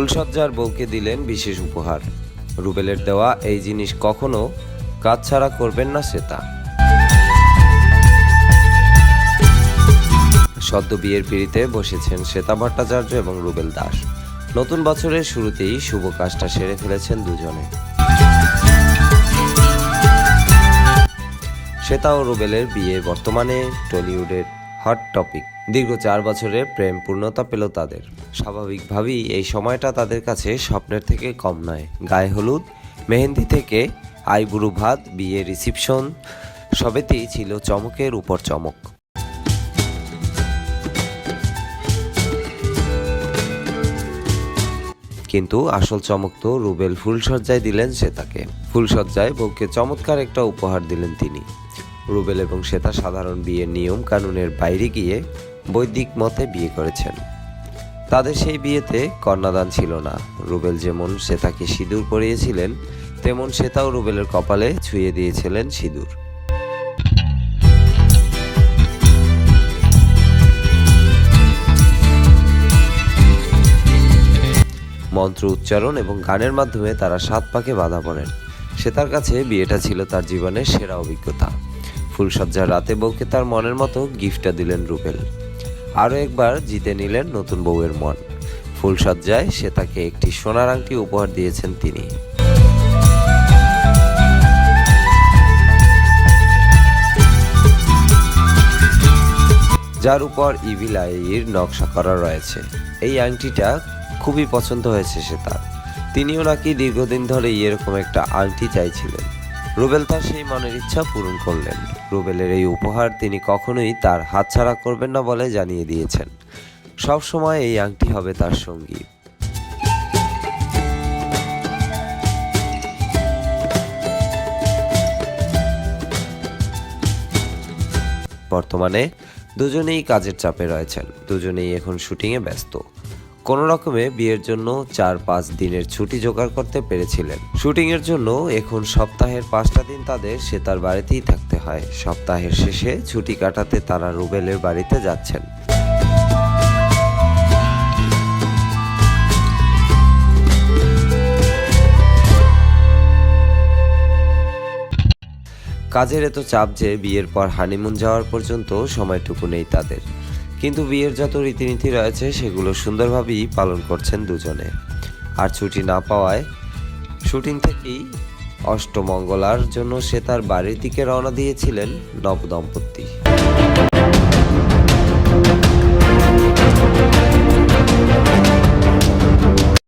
ফুলসজ্জার বউকে দিলেন বিশেষ উপহার। রুবেলের দেওয়া এই জিনিস কখনো কাজ ছাড়া করবেন না শ্বেতা। সদ্য বিয়ের পিড়িতে বসেছেন শ্বেতা ভট্টাচার্য এবং রুবেল দাস। নতুন বছরের শুরুতেই শুভ কাজটা সেরে ফেলেছেন দুজনে। শ্বেতা ও রুবেলের বিয়ে বর্তমানে টলিউডের হট টপিক। দীর্ঘ চার বছরের প্রেম পূর্ণতা পেল তাদের। স্বাভাবিকভাবেই এই সময়টা তাদের কাছে স্বপ্নের থেকে কম নয়। গায়ে হলুদ, মেহেন্দি থেকে আইবুড়ু ভাত, বিয়ে রিসিপশন, সবেতেই ছিল চমকের উপর চমক। কিন্তু আসল চমক তো রুবেল ফুলসজ্জায় দিলেন শ্বেতাকে ফুলসজ্জায় বউকে চমৎকার একটা উপহার দিলেন তিনি। রুবেল এবং শ্বেতা সাধারণ বিয়ের নিয়ম কানুনের বাইরে গিয়ে বৈদিক মতে বিয়ে করেছেন। তাদের সেই বিয়েতে কন্যাদান ছিল না। রুবেল যেমন শ্বেতাকে সিঁদুর পরিয়েছিলেন, তেমন শ্বেতাও রুবেলের কপালে ছুঁয়ে দিয়েছিলেন সিঁদুর। মন্ত্র উচ্চারণ এবং গানের মাধ্যমে তারা সাত পাকে বাধা পড়েন। সে তার কাছে বিয়েটা ছিল তার জীবনের সেরা অভিজ্ঞতা। ফুলসজ্জার রাতে বউকে তার মনের মতো গিফটটা দিলেন রুবেল। আরও একবার জিতে নিলেন নতুন বউয়ের মন। ফুলসজ্জায় সে তাকে একটি সোনার আংটি উপহার দিয়েছেন তিনি। যার উপর ইভিল আইয়ের নকশা করা রয়েছে। এই আংটিটা খুবই পছন্দ হয়েছে সে তার। তিনিও নাকি দীর্ঘদিন ধরে এরকম একটা আংটি চাইছিলেন। রুবেল তার সেই মনের ইচ্ছা পূরণ করলেন। রুবেলের এই উপহার তিনি কখনোই তার হাতছাড়া করবেন না বলে জানিয়ে দিয়েছেন। সব সময় এই আংটি হবে তার সঙ্গী। বর্তমানে দুজনেই কাজের চাপে রয়েছেন। দুজনেই এখন শুটিংয়ে ব্যস্ত। কোনো রকমে বিয়ের জন্য চার পাঁচ দিনের ছুটি জোগাড় করতে পেরেছিলেন। শুটিংয়ের জন্য এখন সপ্তাহের পাঁচটা দিন তাদের সে তার বাড়িতেই থাকতে হয়। সপ্তাহের শেষে ছুটি কাটাতে তারা রুবেলের বাড়িতে যাচ্ছেন। কাজের এত চাপ যে বিয়ের পর হানিমুন যাওয়ার পর্যন্ত সময়টুকু নেই তাদের। কিন্তু বিয়ের যত রীতিনীতি রয়েছে, সেগুলো সুন্দরভাবেই পালন করছেন দুজনে। আর ছুটি না পাওয়ায় শুটিং থেকেই অষ্টমঙ্গলার জন্য সে তার বাড়ির দিকে রওনা দিয়েছিলেন নবদম্পতি।